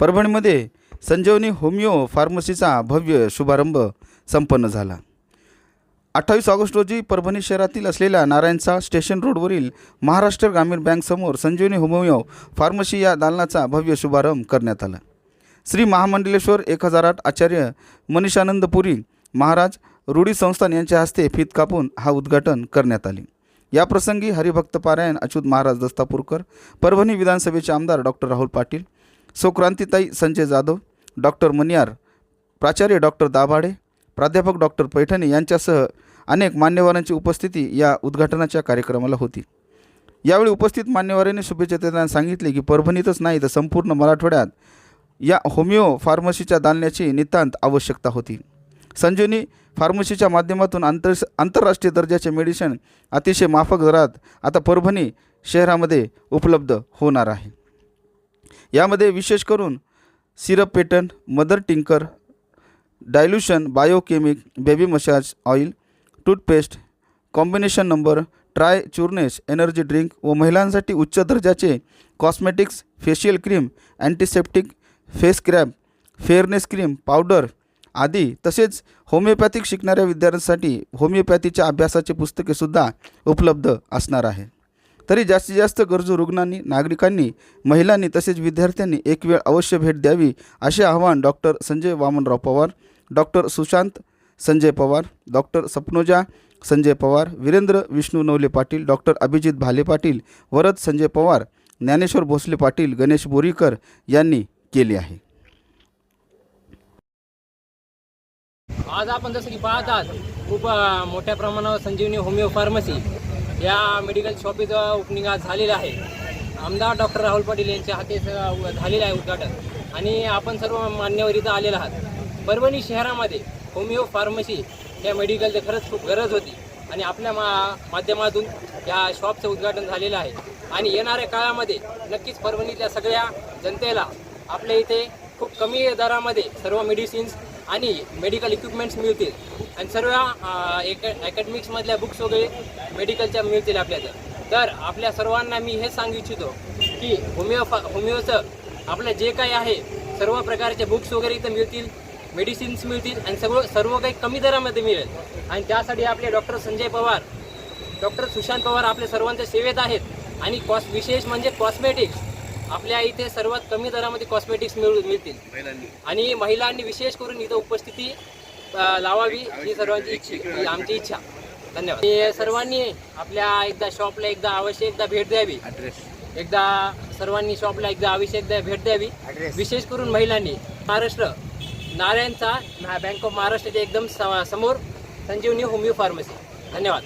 परभणीमध्ये संजीवनी homeo फार्मसीचा भव्य शुभारंभ संपन्न झाला. अठ्ठावीस ऑगस्ट रोजी परभणी शहरातील असलेल्या नारायणचा स्टेशन रोडवरील महाराष्ट्र ग्रामीण बँकसमोर संजीवनी होमिओ फार्मसी या दालनाचा भव्य शुभारंभ करण्यात आला. श्री महामंडलेश्वर एक हजार आठ आचार्य मनीषानंदपुरी महाराज रूढी संस्थान यांच्या हस्ते फीत कापून हा उद्घाटन करण्यात आले. याप्रसंगी हरिभक्त पारायण अच्युत महाराज दस्तापूरकर परभणी विधानसभेचे आमदार डॉक्टर राहुल पाटील सुक्रांतीताई संजय जाधव डॉक्टर मनियार प्राचार्य डॉक्टर दाभाडे प्राध्यापक डॉक्टर पैठणे यांच्यासह अनेक मान्यवरांची उपस्थिती या उद्घाटनाच्या कार्यक्रमाला होती. यावेळी उपस्थित मान्यवरांनी शुभेच्छा देताना सांगितले की परभणीतच नाही तर संपूर्ण मराठवाड्यात या होमिओ फार्मसीच्या दालण्याची नितांत आवश्यकता होती. संजीवनी फार्मसीच्या माध्यमातून आंतर आंतरराष्ट्रीय दर्जाचे मेडिसिन अतिशय माफक दरात आता परभणी शहरामध्ये उपलब्ध होणार आहे. यामध्ये विशेष करून syrup patent mother tincture dilution biochemic baby massage oil toothpaste combination number try चूर्नेस एनर्जी ड्रिंक व महिलांसाठी उच्च दर्जाचे cosmetics facial cream antiseptic face scrub fairness cream powder आदी तसेच होमिओपॅथिक शिकणाऱ्या विद्यार्थ्यांसाठी होमिओपॅथीच्या अभ्यासाचे पुस्तकेसुद्धा उपलब्ध असणार आहे. तरी जास्तीत जास्त गरजू रुग्णांनी नागरिकांनी महिलांनी तसेच विद्यार्थ्यांनी एक वेळ अवश्य भेट द्यावी असे आवाहन doctor Sanjay Vamanrao Pawar doctor Sushant Sanjay Pawar doctor Sapnoja Sanjay Pawar Virendra Vishnu Navale Patil doctor Abhijit Bhale Patil Varad Sanjay Pawar Dnyaneshwar Bhosale Patil Ganesh Borikar यांनी केले आहे. आज आपण जसं की पाहतात खूप मोठ्या प्रमाणावर संजीवनी होमिओ फार्मसी या मेडिकल शॉपीचं ओपनिंग आज झालेलं आहे. आमदार डॉक्टर राहुल पाटील यांच्या हाती झालेलं आहे उद्घाटन. आणि आपण सर्व मान्यवर इथं आलेलो आहात. परभणी शहरामध्ये होमिओ फार्मसी या मेडिकलची खरंच खूप गरज होती. आणि आपल्या मा माध्यमातून या शॉपचं उद्घाटन झालेलं आहे. आणि येणाऱ्या काळामध्ये नक्कीच परभणीतल्या सगळ्या जनतेला आपल्या इथे खूप कमी दरामध्ये सर्व मेडिसिन्स आणि मेडिकल इक्विपमेंट्स मिळतील. आणि सर्व अकॅडमिक्समधल्या बुक्स वगैरे मेडिकलच्या मिळतील आपल्याला तर आपल्या सर्वांना मी हे सांगू इच्छितो की होमिओफा होमिओचं आपलं जे काही आहे सर्व प्रकारचे बुक्स वगैरे इथं मिळतील मेडिसिन्स मिळतील आणि सगळं सर्व काही कमी दरामध्ये मिळेल. आणि त्यासाठी आपले डॉक्टर संजय पवार डॉक्टर सुशांत पवार आपल्या सर्वांच्या सेवेत आहेत. आणि कॉस विशेष म्हणजे कॉस्मेटिक्स आपल्या इथे सर्वात कमी दरामध्ये कॉस्मेटिक्स मिळू मिळतील. आणि महिलांनी विशेष करून इथं उपस्थिती लावावी ही सर्वांची इच्छा आमची इच्छा. धन्यवाद. सर्वांनी आपल्या एकदा शॉपला एकदा अवश्य एकदा भेट द्यावी. एकदा सर्वांनी शॉपला एकदा अवश्य एकदा भेट द्यावी. विशेष करून महिलांनी. महाराष्ट्र. नारायणचा बँक ऑफ महाराष्ट्राच्या एकदम समोर संजीवनी होमिओ फार्मसी धन्यवाद.